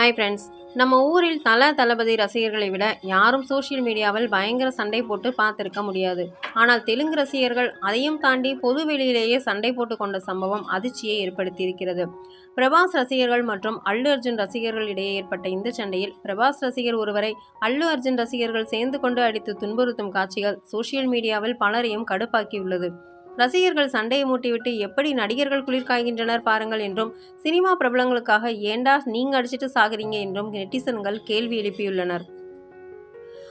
Hi friends நம்ம ஊரில் தல தளபதி ரசிகர்களை விட யாரும் சோஷியல் மீடியாவில் பயங்கர சண்டை போட்டு பார்த்துருக்க முடியாது. ஆனால் தெலுங்கு ரசிகர்கள் அதையும் தாண்டி பொது வெளியிலேயே சண்டை போட்டு கொண்ட சம்பவம் அதிர்ச்சியை ஏற்படுத்தியிருக்கிறது. பிரபாஸ் ரசிகர்கள் மற்றும் அல்லு அர்ஜுன் ரசிகர்கள் இடையே ஏற்பட்ட இந்த சண்டையில் பிரபாஸ் ரசிகர் ஒருவரை அல்லு அர்ஜுன் ரசிகர்கள் சேர்ந்து கொண்டு அடித்து துன்புறுத்தும் காட்சிகள் சோஷியல் மீடியாவில் பலரையும் கடுப்பாக்கியுள்ளது. ரசிகர்கள் சண்டையை மூட்டிவிட்டு எப்படி நடிகர்கள் குளிர் காய்கின்றனர் பாருங்கள் என்றும் சினிமா பிரபலங்களுக்காக ஏண்டா நீங்க அடிச்சிட்டு சாகுறீங்க என்றும் நெட்டிசன்கள் கேள்வி எழுப்பியுள்ளனர்.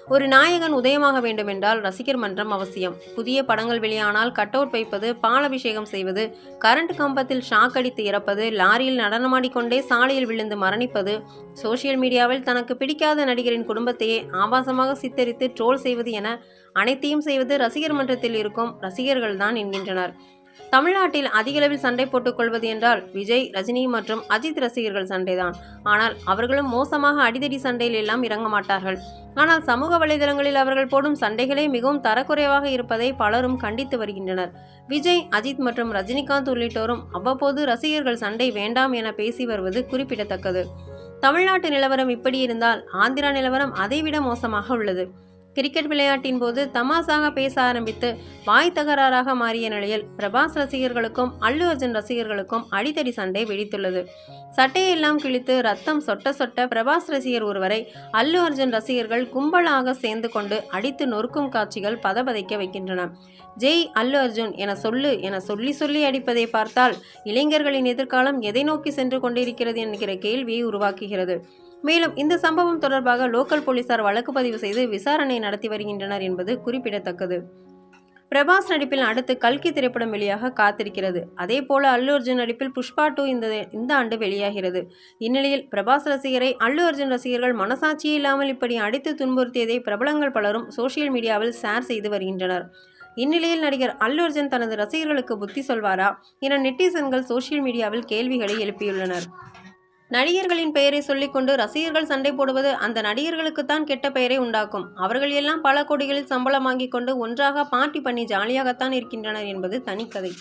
ஒரு நாயகன் உதயமாக வேண்டுமென்றால் ரசிகர் மன்றம் அவசியம். புதிய படங்கள் வெளியானால் கட் அவுட் வைப்பது பாலபிஷேகம் செய்வது கரண்ட் கம்பத்தில் ஷாக் அடித்து இறப்பது லாரியில் நடனமாடிக்கொண்டே சாலையில் விழுந்து மரணிப்பது சோஷியல் மீடியாவில் தனக்கு பிடிக்காத நடிகரின் குடும்பத்தையே ஆபாசமாக சித்தரித்து ட்ரோல் செய்வது என அனைத்தையும் செய்வது ரசிகர் மன்றத்தில் இருக்கும் ரசிகர்கள்தான் என்கின்றனர். தமிழ்நாட்டில் அதிகளவில் சண்டை போட்டுக் கொள்வது என்றால் விஜய் ரஜினி மற்றும் அஜித் ரசிகர்கள் சண்டைதான். ஆனால் அவர்களும் மோசமாக அடிதடி சண்டையில் எல்லாம் இறங்க மாட்டார்கள். ஆனால் சமூக வலைதளங்களில் அவர்கள் போடும் சண்டைகளே மிகவும் தரக்குறைவாக இருப்பதை பலரும் கண்டித்து வருகின்றனர். விஜய் அஜித் மற்றும் ரஜினிகாந்த் உள்ளிட்டோரும் அவ்வப்போது ரசிகர்கள் சண்டை வேண்டாம் என பேசி வருவது குறிப்பிடத்தக்கது. தமிழ்நாட்டு நிலவரம் இப்படி இருந்தால் ஆந்திரா நிலவரம் அதைவிட மோசமாக உள்ளது. கிரிக்கெட் விளையாட்டின் போது தமாசாக பேச ஆரம்பித்து வாய் தகராறாக மாறிய நிலையில் பிரபாஸ் ரசிகர்களுக்கும் அல்லு அர்ஜுன் ரசிகர்களுக்கும் அடித்தடி சண்டை வெடித்துள்ளது. சட்டையெல்லாம் கிழித்து ரத்தம் சொட்ட சொட்ட பிரபாஸ் ரசிகர் ஒருவரை அல்லு அர்ஜுன் ரசிகர்கள் கும்பலாக சேர்ந்து கொண்டு அடித்து நொறுக்கும் காட்சிகள் பதபதைக்க வைக்கின்றன. ஜெய் அல்லு அர்ஜுன் என சொல்லு என சொல்லி சொல்லி அடிப்பதை பார்த்தால் இளைஞர்களின் எதிர்காலம் எதை நோக்கி சென்று கொண்டிருக்கிறது என்கிற கேள்வியை உருவாக்குகிறது. மேலும் இந்த சம்பவம் தொடர்பாக லோக்கல் போலீசார் வழக்கு பதிவு செய்து விசாரணை நடத்தி வருகின்றனர் என்பது குறிப்பிடத்தக்கது. பிரபாஸ் நடிப்பில் அடுத்து கல்கி திரைப்படம் வெளியாக காத்திருக்கிறது. அதே போல அல்லு அர்ஜுன் நடிப்பில் புஷ்பா டூ இந்த இந்த ஆண்டு வெளியாகிறது. இந்நிலையில் பிரபாஸ் ரசிகரை அல்லு அர்ஜுன் ரசிகர்கள் மனசாட்சியே இல்லாமல் இப்படி அடித்து துன்புறுத்தியதை பிரபலங்கள் பலரும் சோஷியல் மீடியாவில் ஷேர் செய்து வருகின்றனர். இந்நிலையில் நடிகர் அல்லு அர்ஜுன் தனது ரசிகர்களுக்கு புத்தி சொல்வாரா என நெட்டிசன்கள் சோஷியல் மீடியாவில் கேள்விகளை எழுப்பியுள்ளனர். நடிகர்களின் பெயரை சொல்லிக்கொண்டு ரசிகர்கள் சண்டை போடுவது அந்த நடிகர்களுக்குத்தான் கெட்ட பெயரை உண்டாக்கும். அவர்கள் எல்லாம் பல கோடிகளில் சம்பளம் வாங்கி கொண்டு ஒன்றாக பார்ட்டி பண்ணி ஜாலியாகத்தான் இருக்கின்றனர் என்பது தனிக்கதை.